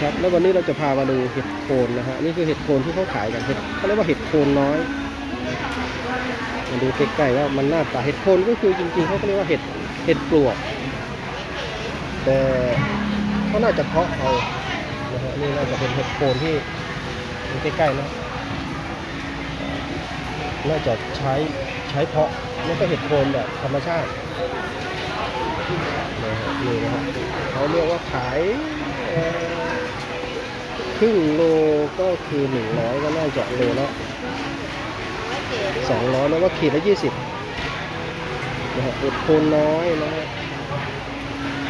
ครับแล้ววันนี้เราจะพามาดูเห็ดโคนนะฮะนี่คือเห็ดโคนที่เขาขายกันเห็ดเขาเรียกว่าเห็ดโคนน้อยมาดูใกล้ๆว่ามันหน้าตาเห็ดโคนก็คือจริงๆเขาเรียกว่าเห็ดเห็ดปลวก แต่เขาน่าจะเพาะเอานะฮะนี่น่าจะเป็นเห็ดโคนที่ใกล้ๆนะน่าจะใช้ใช้เพาะไม่ใช่เห็ดโคนแบบธรรมชาติ นะฮะนี่นะฮะเขาเรียกว่าขายครึ่งโลก็คือหนึ่งร้อยก็น่าจะโลละสองร้อยแล้วก็ขีดละยี่สิบนะฮะเห็ดโคนน้อยนะฮะ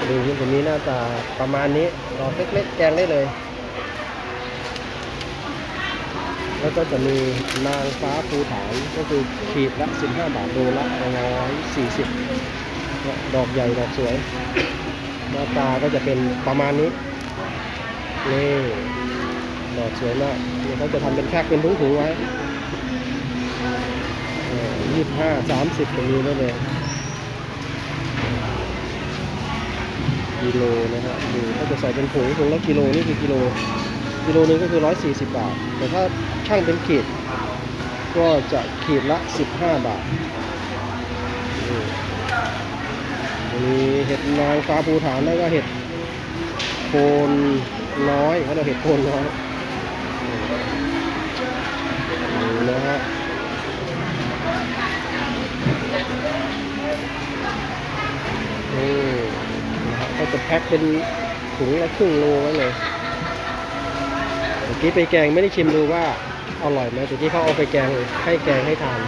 ดูที่ตรงนี้หน้าตาประมาณนี้ดอกเล็กๆแกงได้เลย แล้วก็จะมีนางฟ้าภูฐานก็คือขีดละ 15 บาทโลละ140เนี่ย ดอกใหญ่ดอกสวย หน้าตาก็จะเป็นประมาณนี้นี่ดอกสวยมากนี่เขาจะทำเป็นแพ็คเป็นถุงๆไว้ยี่สิบห้าสามสิบตรงนี้ได้เลยกิโลนะฮะดูถ้าจะใส่เป็นถุงถุงละกิโลนี่คือกิโล กิโลนึงก็คือ140บบาท แต่ถ้าช่างเป็นขีด ก็จะขีดละ15บาทนี่มีเห็ ดนางฟ้าภูฐานแล้วก็เห็ดโคนน้อยเขาเรียเห็ดโคนน้อยนะฮะนี่นะครับก็จะแพ็คเป็นถุงละครึ่งโลไว้เลยเมื่อกี้ไปแกงไม่ได้ชิมดูว่าอร่อยไหมแต่ที่เขาเอาไปแกงให้แกงให้ทาน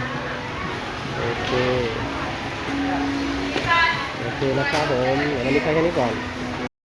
โอเค โอเคนะครับผมวันนี้แค่นี้ก่อน